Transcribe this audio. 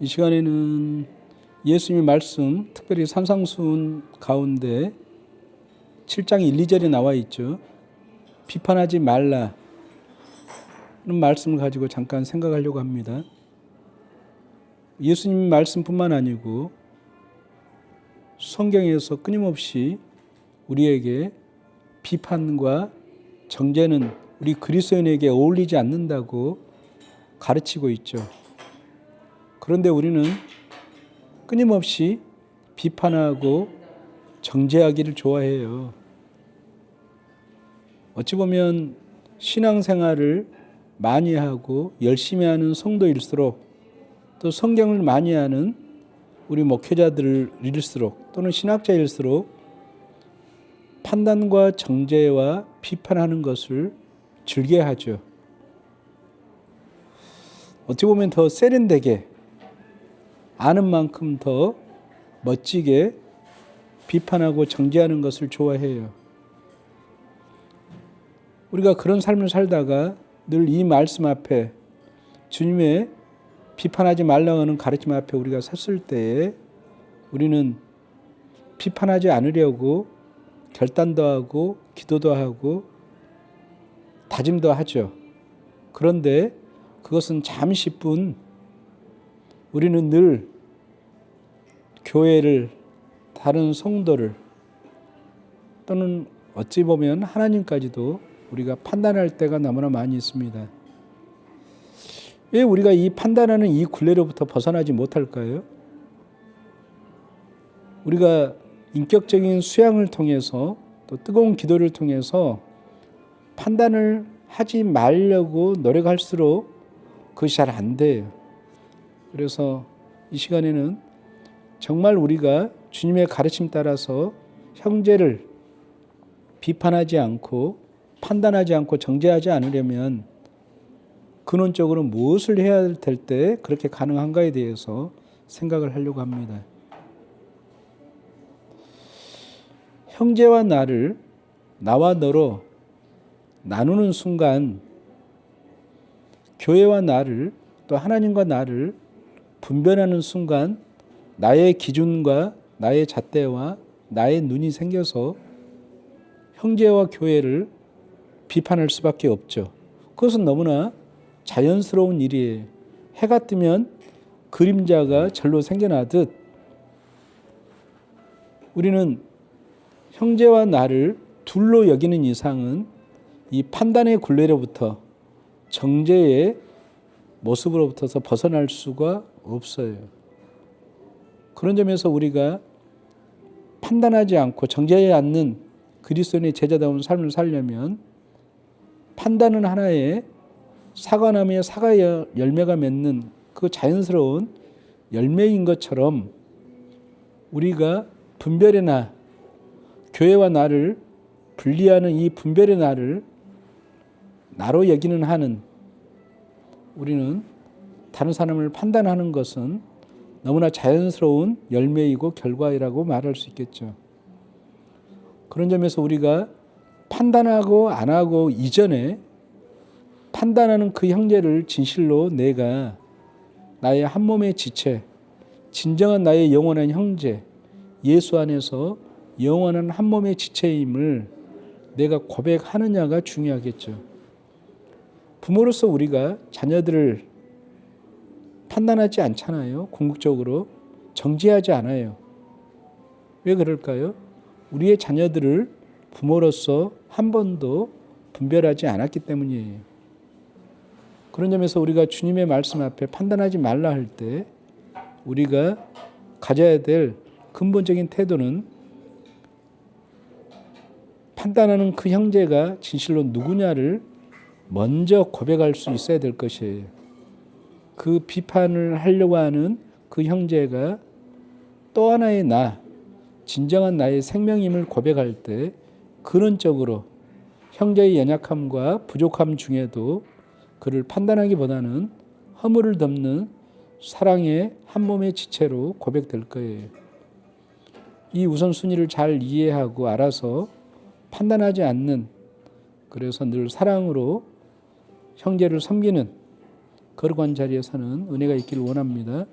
이 시간에는 예수님의 말씀, 특별히 산상수훈 가운데 7장 1, 2절에 나와 있죠. 비판하지 말라. 는 말씀을 가지고 잠깐 생각하려고 합니다. 예수님 말씀뿐만 아니고 성경에서 끊임없이 우리에게 비판과 정죄는 우리 그리스도인에게 어울리지 않는다고 가르치고 있죠. 그런데 우리는 끊임없이 비판하고 정죄하기를 좋아해요. 어찌 보면 신앙생활을 많이 하고 열심히 하는 성도일수록 또 성경을 많이 하는 우리 목회자들일수록 또는 신학자일수록 판단과 정죄와 비판하는 것을 즐겨하죠. 어찌 보면 더 세련되게 아는 만큼 더 멋지게 비판하고 정죄하는 것을 좋아해요. 우리가 그런 삶을 살다가 늘 이 말씀 앞에 주님의 비판하지 말라고 하는 가르침 앞에 우리가 섰을 때에 우리는 비판하지 않으려고 결단도 하고 기도도 하고 다짐도 하죠. 그런데 그것은 잠시뿐 우리는 늘 교회를 다른 성도를 또는 어찌 보면 하나님까지도 우리가 판단할 때가 너무나 많이 있습니다. 왜 우리가 이 판단하는 이 굴레로부터 벗어나지 못할까요? 우리가 인격적인 수양을 통해서 또 뜨거운 기도를 통해서 판단을 하지 말려고 노력할수록 그것이 잘 안 돼요. 그래서 이 시간에는 정말 우리가 주님의 가르침 따라서 형제를 비판하지 않고 판단하지 않고 정죄하지 않으려면 근원적으로 무엇을 해야 될 때 그렇게 가능한가에 대해서 생각을 하려고 합니다. 형제와 나를 나와 너로 나누는 순간 교회와 나를 또 하나님과 나를 분별하는 순간 나의 기준과 나의 잣대와 나의 눈이 생겨서 형제와 교회를 비판할 수밖에 없죠. 그것은 너무나 자연스러운 일이에요. 해가 뜨면 그림자가 절로 생겨나듯 우리는 형제와 나를 둘로 여기는 이상은 이 판단의 굴레로부터 정죄의 모습으로부터서 벗어날 수가 없어요. 그런 점에서 우리가 판단하지 않고 정죄하지 않는 그리스도인의 제자다운 삶을 살려면 판단은 하나의 사과나무에 사과 열매가 맺는 그 자연스러운 열매인 것처럼 우리가 분별의 나, 교회와 나를 분리하는 이 분별의 나를 나로 여기는 하는 우리는 다른 사람을 판단하는 것은 너무나 자연스러운 열매이고 결과이라고 말할 수 있겠죠. 그런 점에서 우리가 판단하고 안 하고 이전에 판단하는 그 형제를 진실로 내가 나의 한 몸의 지체, 진정한 나의 영원한 형제, 예수 안에서 영원한 한 몸의 지체임을 내가 고백하느냐가 중요하겠죠. 부모로서 우리가 자녀들을 판단하지 않잖아요. 궁극적으로 정지하지 않아요. 왜 그럴까요? 우리의 자녀들을 부모로서 한 번도 분별하지 않았기 때문이에요. 그런 점에서 우리가 주님의 말씀 앞에 판단하지 말라 할 때 우리가 가져야 될 근본적인 태도는 판단하는 그 형제가 진실로 누구냐를 먼저 고백할 수 있어야 될 것이에요. 그 비판을 하려고 하는 그 형제가 또 하나의 나, 진정한 나의 생명임을 고백할 때 근원적으로 형제의 연약함과 부족함 중에도 그를 판단하기보다는 허물을 덮는 사랑의 한 몸의 지체로 고백될 거예요. 이 우선순위를 잘 이해하고 알아서 판단하지 않는 그래서 늘 사랑으로 형제를 섬기는 거룩한 자리에 서는 은혜가 있기를 원합니다.